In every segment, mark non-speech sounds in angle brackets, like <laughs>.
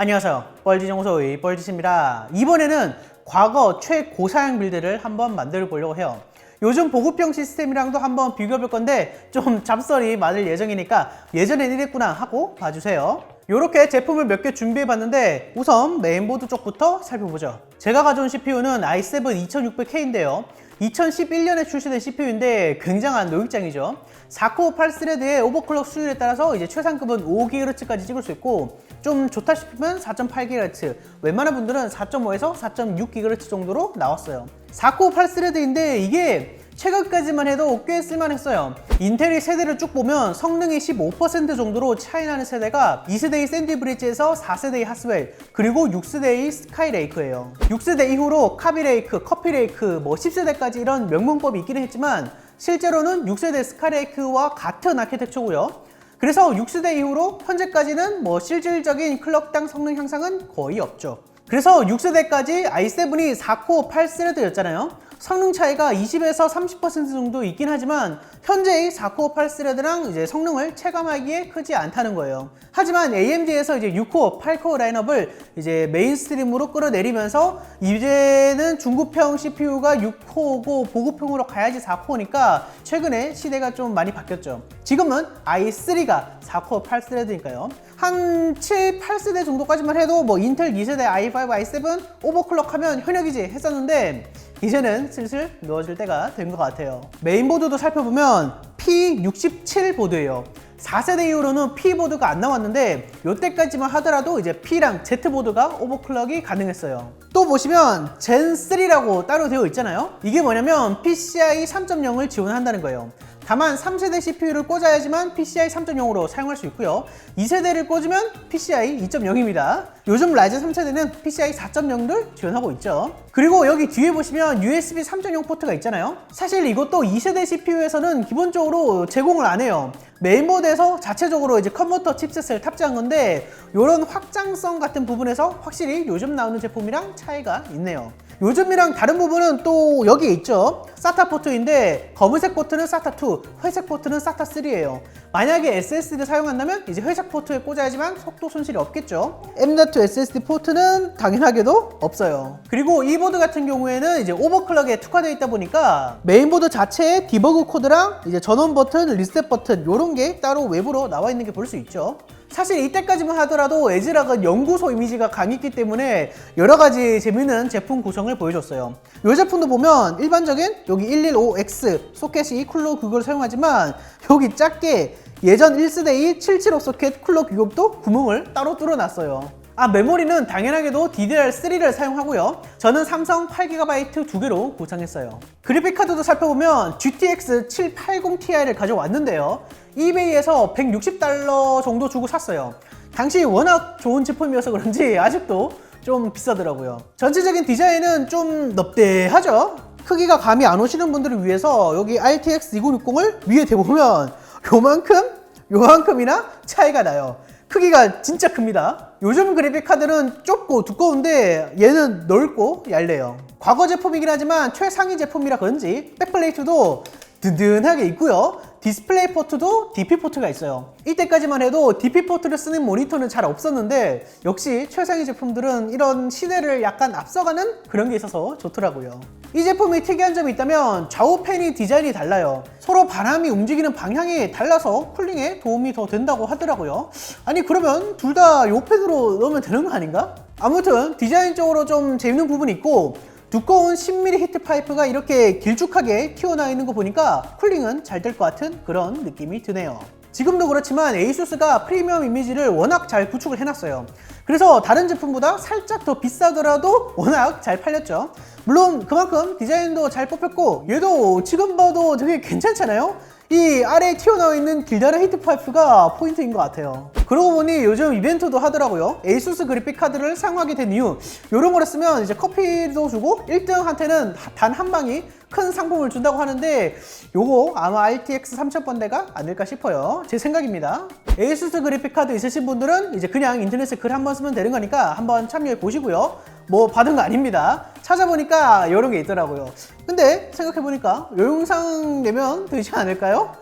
안녕하세요. 뻘지정소의 뻘짓입니다. 이번에는 과거 최고사양 빌드를 한번 만들어 보려고 해요. 요즘 보급형 시스템이랑도 한번 비교해 볼 건데 좀 잡설이 많을 예정이니까 예전엔 이랬구나 하고 봐주세요. 이렇게 제품을 몇 개 준비해 봤는데 우선 메인보드 쪽부터 살펴보죠. 제가 가져온 CPU는 i7 2600K인데요. 2011년에 출시된 CPU인데 굉장한 노익장이죠. 4코어 8스레드의 오버클럭 수율에 따라서 이제 최상급은 5GHz까지 찍을 수 있고 좀 좋다 싶으면 4.8GHz, 웬만한 분들은 4.5에서 4.6GHz 정도로 나왔어요. 4코어 8스레드인데 이게 최근까지만 해도 꽤 쓸만했어요. 인텔의 세대를 쭉 보면 성능이 15% 정도로 차이나는 세대가 2세대의 샌디 브릿지에서 4세대의 핫스웰 그리고 6세대의 스카이레이크예요. 6세대 이후로 카비레이크, 커피레이크, 뭐 10세대까지 이런 명문법이 있기는 했지만 실제로는 6세대 스카이레이크와 같은 아키텍처고요. 그래서 6세대 이후로 현재까지는 뭐 실질적인 클럭당 성능 향상은 거의 없죠. 그래서 6세대까지 i7이 4코어 8스레드였잖아요. 성능 차이가 20에서 30% 정도 있긴 하지만 현재의 4코어 8스레드랑 이제 성능을 체감하기에 크지 않다는 거예요. 하지만 AMD에서 이제 6코어, 8코어 라인업을 이제 메인스트림으로 끌어내리면서 이제는 중급형 CPU가 6코어고 보급형으로 가야지 4코어니까 최근에 시대가 좀 많이 바뀌었죠. 지금은 i3가 4코어 8스레드니까요. 한 7, 8세대 정도까지만 해도 뭐 인텔 2세대 i5, i7 오버클럭 하면 현역이지 했었는데 이제는 슬슬 누워질 때가 된 것 같아요. 메인보드도 살펴보면 P67 보드예요. 4세대 이후로는 P 보드가 안 나왔는데 이때까지만 하더라도 이제 P랑 Z 보드가 오버클럭이 가능했어요. 또 보시면 젠 3라고 따로 되어 있잖아요. 이게 뭐냐면 PCI 3.0을 지원한다는 거예요. 다만 3세대 CPU를 꽂아야지만 PCI 3.0으로 사용할 수 있고요. 2세대를 꽂으면 PCI 2.0입니다. 요즘 라이젠 3세대는 PCI 4.0를 지원하고 있죠. 그리고 여기 뒤에 보시면 USB 3.0 포트가 있잖아요. 사실 이것도 2세대 CPU에서는 기본적으로 제공을 안 해요. 메인보드에서 자체적으로 이제 컨버터 칩셋을 탑재한 건데 이런 확장성 같은 부분에서 확실히 요즘 나오는 제품이랑 차이가 있네요. 요즘이랑 다른 부분은 또 여기에 있죠. SATA 포트인데 검은색 포트는 SATA2, 회색 포트는 SATA3예요. 만약에 SSD를 사용한다면 이제 회색 포트에 꽂아야지만 속도 손실이 없겠죠. M.2 SSD 포트는 당연하게도 없어요. 그리고 이 보드 같은 경우에는 이제 오버클럭에 특화되어 있다 보니까 메인보드 자체에 디버그 코드랑 이제 전원 버튼, 리셋 버튼 이런 게 따로 외부로 나와 있는 게 볼 수 있죠. 사실 이때까지만 하더라도 에즈락은 연구소 이미지가 강했기 때문에 여러 가지 재밌는 제품 구성을 보여줬어요. 이 제품도 보면 일반적인 여기 115X 소켓이 쿨러 그걸 사용하지만 여기 작게 예전 1세대의 775 소켓 쿨러 규격도 구멍을 따로 뚫어놨어요. 아 메모리는 당연하게도 DDR3를 사용하고요. 저는 삼성 8GB 두 개로 구성했어요. 그래픽 카드도 살펴보면 GTX 780ti를 가져왔는데요. 이베이에서 160달러 정도 주고 샀어요. 당시 워낙 좋은 제품이어서 그런지 아직도 좀 비싸더라고요. 전체적인 디자인은 좀 넙대하죠? 크기가 감이 안 오시는 분들을 위해서 여기 RTX 2060을 위에 대보면 요만큼, 요만큼이나 차이가 나요. 크기가 진짜 큽니다. 요즘 그래픽 카드는 좁고 두꺼운데 얘는 넓고 얇네요. 과거 제품이긴 하지만 최상위 제품이라 그런지 백플레이트도 든든하게 있고요. 디스플레이 포트도 DP 포트가 있어요. 이때까지만 해도 DP 포트를 쓰는 모니터는 잘 없었는데 역시 최상위 제품들은 이런 시대를 약간 앞서가는 그런 게 있어서 좋더라고요. 이 제품이 특이한 점이 있다면 좌우 팬이 디자인이 달라요. 서로 바람이 움직이는 방향이 달라서 쿨링에 도움이 더 된다고 하더라고요. 아니 그러면 둘다이 팬으로 넣으면 되는 거 아닌가? 아무튼 디자인적으로 좀 재밌는 부분이 있고 두꺼운 10mm 히트 파이프가 이렇게 길쭉하게 튀어나와 있는 거 보니까 쿨링은 잘 될 것 같은 그런 느낌이 드네요. 지금도 그렇지만 에이수스가 프리미엄 이미지를 워낙 잘 구축을 해놨어요. 그래서 다른 제품보다 살짝 더 비싸더라도 워낙 잘 팔렸죠. 물론 그만큼 디자인도 잘 뽑혔고 얘도 지금 봐도 되게 괜찮잖아요. 이 아래에 튀어나와 있는 길다란 히트 파이프가 포인트인 것 같아요. 그러고 보니 요즘 이벤트도 하더라고요. 에이수스 그래픽 카드를 사용하게 된 이유 이런 거를 쓰면 이제 커피도 주고 1등한테는 단 한 방이 큰 상품을 준다고 하는데 요거 아마 RTX 3000번대가 아닐까 싶어요. 제 생각입니다. 에이수스 그래픽 카드 있으신 분들은 이제 그냥 인터넷에 글 한번 쓰면 되는 거니까 한번 참여해 보시고요. 뭐 받은 거 아닙니다. 찾아보니까 이런 게 있더라고요. 근데 생각해 보니까 요 영상 내면 되지 않을까요?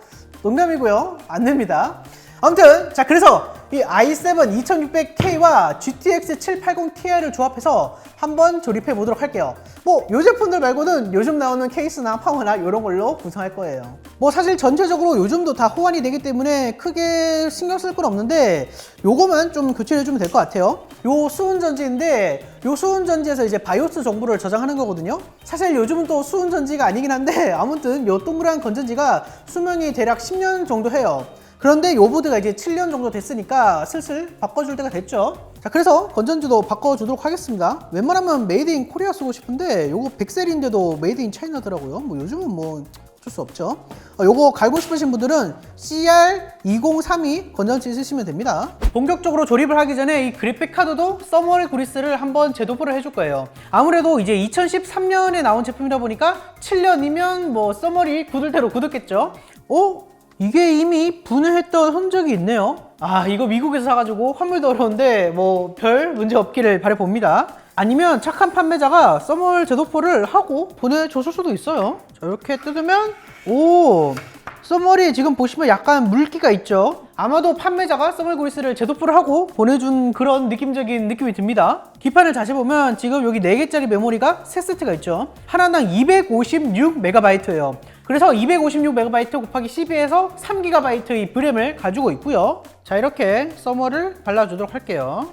농담이고요. 안 됩니다. 아무튼 자 그래서 이 i7 2600K와 GTX 780 Ti를 조합해서 한번 조립해 보도록 할게요. 뭐 요 제품들 말고는 요즘 나오는 케이스나 파워나 이런 걸로 구성할 거예요. 뭐 사실 전체적으로 요즘도 다 호환이 되기 때문에 크게 신경 쓸 건 없는데 요거만 좀 교체해 주면 될 것 같아요. 요 수은 전지인데 요 수은 전지에서 이제 바이오스 정보를 저장하는 거거든요. 사실 요즘은 또 수은 전지가 아니긴 한데 아무튼 요 동그란 건전지가 수명이 대략 10년 정도 해요. 그런데 요 보드가 이제 7년 정도 됐으니까 슬슬 바꿔줄 때가 됐죠. 자, 그래서 건전지도 바꿔주도록 하겠습니다. 웬만하면 메이드 인 코리아 쓰고 싶은데 요거 100셀인데도 메이드 인 차이나더라고요. 뭐 요즘은 뭐 어쩔 수 없죠. 어, 요거 갈고 싶으신 분들은 CR2032 건전지 쓰시면 됩니다. 본격적으로 조립을 하기 전에 이 그래픽 카드도 써머리 그리스를 한번 재도포를 해줄 거예요. 아무래도 이제 2013년에 나온 제품이다 보니까 7년이면 뭐 써머리 굳을 대로 굳었겠죠. 어? 이게 이미 분해했던 흔적이 있네요. 아, 이거 미국에서 사가지고 환불도 어려운데 뭐 별 문제 없기를 바라봅니다. 아니면 착한 판매자가 써멀 제도포를 하고 보내줬을 수도 있어요. 자, 이렇게 뜯으면 오 써멀이 지금 보시면 약간 물기가 있죠. 아마도 판매자가 써멀 그리스를 제도포를 하고 보내준 그런 느낌적인 느낌이 듭니다. 기판을 다시 보면 지금 여기 4개짜리 메모리가 세 세트가 있죠. 하나당 256MB예요. 그래서 256MB 곱하기 12에서 3GB의 브램을 가지고 있고요. 자 이렇게 써머를 발라주도록 할게요.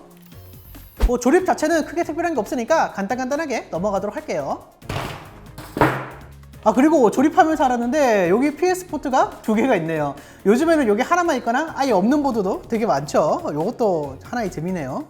뭐 조립 자체는 크게 특별한 게 없으니까 간단간단하게 넘어가도록 할게요. 아 그리고 조립하면서 알았는데 여기 PS 포트가 두 개가 있네요. 요즘에는 여기 하나만 있거나 아예 없는 보드도 되게 많죠. 이것도 하나의 재미네요.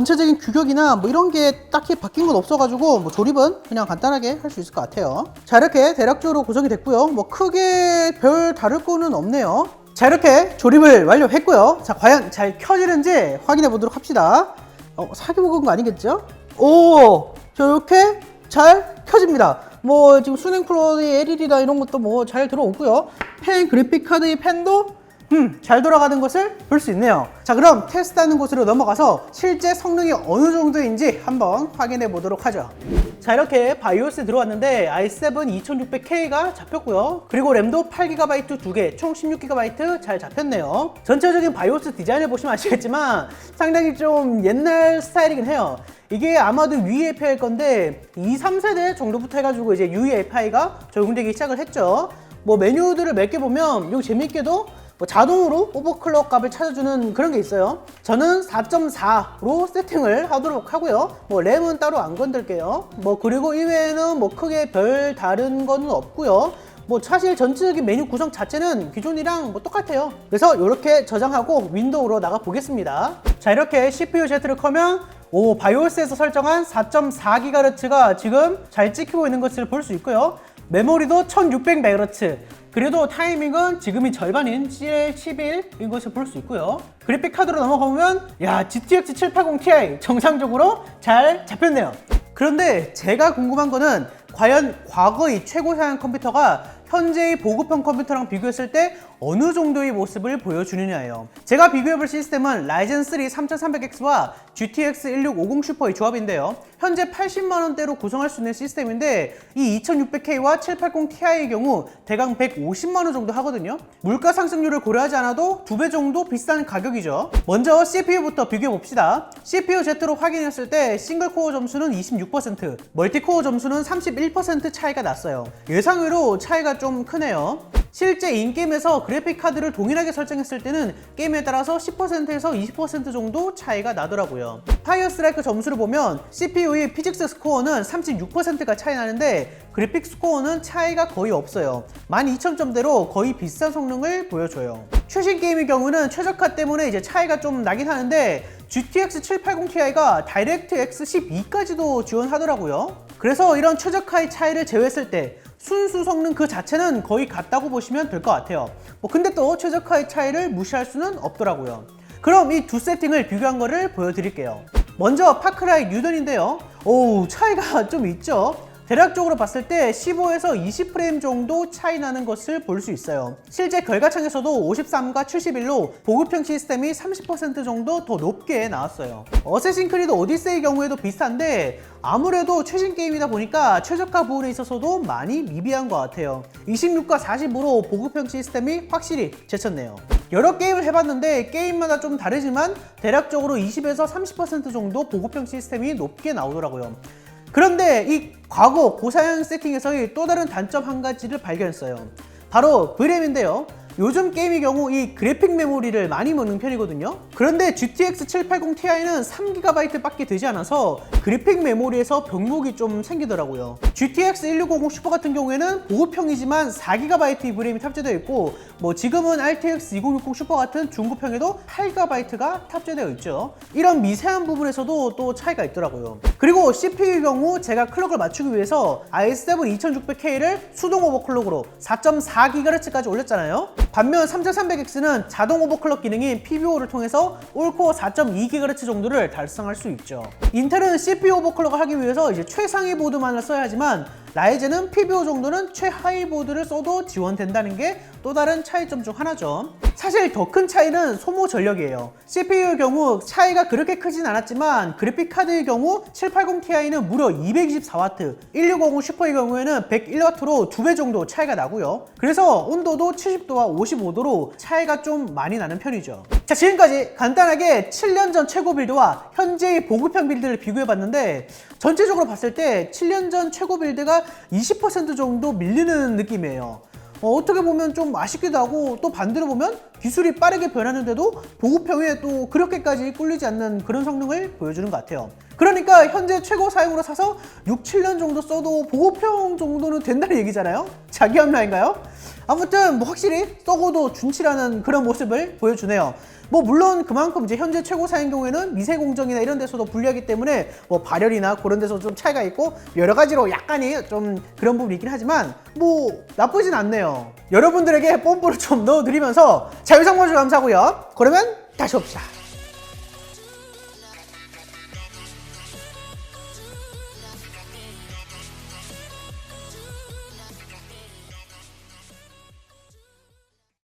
전체적인 규격이나 뭐 이런 게 딱히 바뀐 건 없어가지고 뭐 조립은 그냥 간단하게 할 수 있을 것 같아요. 자 이렇게 대략적으로 구성이 됐고요. 뭐 크게 별 다를 거는 없네요. 자 이렇게 조립을 완료했고요. 자 과연 잘 켜지는지 확인해 보도록 합시다. 어, 사기 먹은 거 아니겠죠? 오, 자 이렇게 잘 켜집니다. 뭐 지금 수냉 플러의 LED나 이런 것도 뭐 잘 들어오고요. 펜 그래픽 카드의 펜도 음, 잘 돌아가는 것을 볼 수 있네요. 자, 그럼 테스트하는 곳으로 넘어가서 실제 성능이 어느 정도인지 한번 확인해 보도록 하죠. 자, 이렇게 바이오스에 들어왔는데 i7 2600K가 잡혔고요. 그리고 램도 8GB 2개, 총 16GB 잘 잡혔네요. 전체적인 바이오스 디자인을 보시면 아시겠지만 상당히 좀 옛날 스타일이긴 해요. 이게 아마도 UEFI일 건데 2, 3세대 정도부터 해가지고 이제 UEFI가 적용되기 시작을 했죠. 뭐 메뉴들을 몇 개 보면 이거 재밌게도 뭐 자동으로 오버클럭 값을 찾아주는 그런 게 있어요. 저는 4.4로 세팅을 하도록 하고요. 뭐 램은 따로 안 건들게요. 뭐 그리고 이외에는 뭐 크게 별 다른 거는 없고요. 뭐 사실 전체적인 메뉴 구성 자체는 기존이랑 뭐 똑같아요. 그래서 이렇게 저장하고 윈도우로 나가 보겠습니다. 자 이렇게 CPU Z를 켜면 오 바이오스에서 설정한 4.4GHz가 지금 잘 찍히고 있는 것을 볼 수 있고요. 메모리도 1600MHz. 그래도 타이밍은 지금이 절반인 CL11인 것을 볼 수 있고요. 그래픽 카드로 넘어가보면 야 GTX 780 Ti 정상적으로 잘 잡혔네요. 그런데 제가 궁금한 거는 과연 과거의 최고 사양 컴퓨터가 현재의 보급형 컴퓨터랑 비교했을 때 어느 정도의 모습을 보여주느냐예요. 제가 비교해볼 시스템은 라이젠 3 3300X와 GTX 1650 슈퍼의 조합인데요. 현재 80만 원대로 구성할 수 있는 시스템인데 이 2600K와 780 Ti의 경우 대강 150만 원 정도 하거든요. 물가 상승률을 고려하지 않아도 두 배 정도 비싼 가격이죠. 먼저 CPU부터 비교해 봅시다. CPU Z로 확인했을 때 싱글 코어 점수는 26%, 멀티 코어 점수는 31% 차이가 났어요. 예상외로 차이가 좀 크네요. 실제 인게임에서 그래픽 카드를 동일하게 설정했을 때는 게임에 따라서 10%에서 20% 정도 차이가 나더라고요. 파이어 스트라이크 점수를 보면 CPU의 피직스 스코어는 36%가 차이 나는데 그래픽 스코어는 차이가 거의 없어요. 12,000점대로 거의 비슷한 성능을 보여줘요. 최신 게임의 경우는 최저가 때문에 이제 차이가 좀 나긴 하는데 GTX 780 Ti가 다이렉트 X 12까지도 지원하더라고요. 그래서 이런 최저가의 차이를 제외했을 때 순수 성능 그 자체는 거의 같다고 보시면 될 것 같아요. 뭐 근데 또 최저가의 차이를 무시할 수는 없더라고요. 그럼 이 두 세팅을 비교한 거를 보여드릴게요. 먼저 파크라이 뉴던인데요. 오 차이가 <laughs> 좀 있죠. 대략적으로 봤을 때 15에서 20프레임 정도 차이 나는 것을 볼 수 있어요. 실제 결과창에서도 53과 71로 보급형 시스템이 30% 정도 더 높게 나왔어요. 어쌔신 크리드 오디세이 경우에도 비슷한데 아무래도 최신 게임이다 보니까 최저가 부분에 있어서도 많이 미비한 것 같아요. 26과 45로 보급형 시스템이 확실히 제쳤네요. 여러 게임을 해봤는데 게임마다 좀 다르지만 대략적으로 20에서 30% 정도 보급형 시스템이 높게 나오더라고요. 그런데 이 과거 고사양 세팅에서의 또 다른 단점 한 가지를 발견했어요. 바로 VRAM인데요. 요즘 게임의 경우 이 그래픽 메모리를 많이 먹는 편이거든요. 그런데 GTX 780 Ti는 3GB 밖에 되지 않아서 그래픽 메모리에서 병목이 좀 생기더라고요. GTX 1650 슈퍼 같은 경우에는 보급형이지만 4GB VRAM이 탑재되어 있고 뭐 지금은 RTX 2060 슈퍼 같은 중고형에도 8GB가 탑재되어 있죠. 이런 미세한 부분에서도 또 차이가 있더라고요. 그리고 CPU의 경우 제가 클럭을 맞추기 위해서 i7 2600K를 수동 오버클럭으로 4.4GHz까지 올렸잖아요. 반면 3300X는 자동 오버클럭 기능인 PBO를 통해서 올코어 4.2GHz 정도를 달성할 수 있죠. 인텔은 CPU 오버클럭을 하기 위해서 이제 최상위 보드만을 써야 하지만 라이젠은 PBO 정도는 최하위 보드를 써도 지원된다는 게 또 다른 차이점 중 하나죠. 사실 더 큰 차이는 소모 전력이에요. CPU의 경우 차이가 그렇게 크진 않았지만 그래픽 카드의 경우 780ti는 무려 224W, 1650 슈퍼의 경우에는 101W로 두 배 정도 차이가 나고요. 그래서 온도도 70도와 55도로 차이가 좀 많이 나는 편이죠. 자 지금까지 간단하게 7년 전 최고 빌드와 현재의 보급형 빌드를 비교해 봤는데 전체적으로 봤을 때 7년 전 최고 빌드가 20% 정도 밀리는 느낌이에요. 어, 떻게 보면 좀 아쉽기도 하고 또 반대로 보면 기술이 빠르게 변하는데도 보급형에 또 그렇게까지 꿀리지 않는 그런 성능을 보여주는 것 같아요. 그러니까 현재 최고 사양으로 사서 6, 7년 정도 써도 보급형 정도는 된다는 얘기잖아요. 자기 합리화인가요? 아무튼 뭐 확실히 썩어도 준치라는 그런 모습을 보여주네요. 뭐 물론 그만큼 이제 현재 최고 사양 경우에는 미세 공정이나 이런 데서도 불리하기 때문에 뭐 발열이나 그런 데서 좀 차이가 있고 여러 가지로 약간의 좀 그런 부분이 있긴 하지만 뭐 나쁘진 않네요. 여러분들에게 뽐뿌를 좀 넣어드리면서 자유상 봐주 감사하고요. 그러면 다시 봅시다.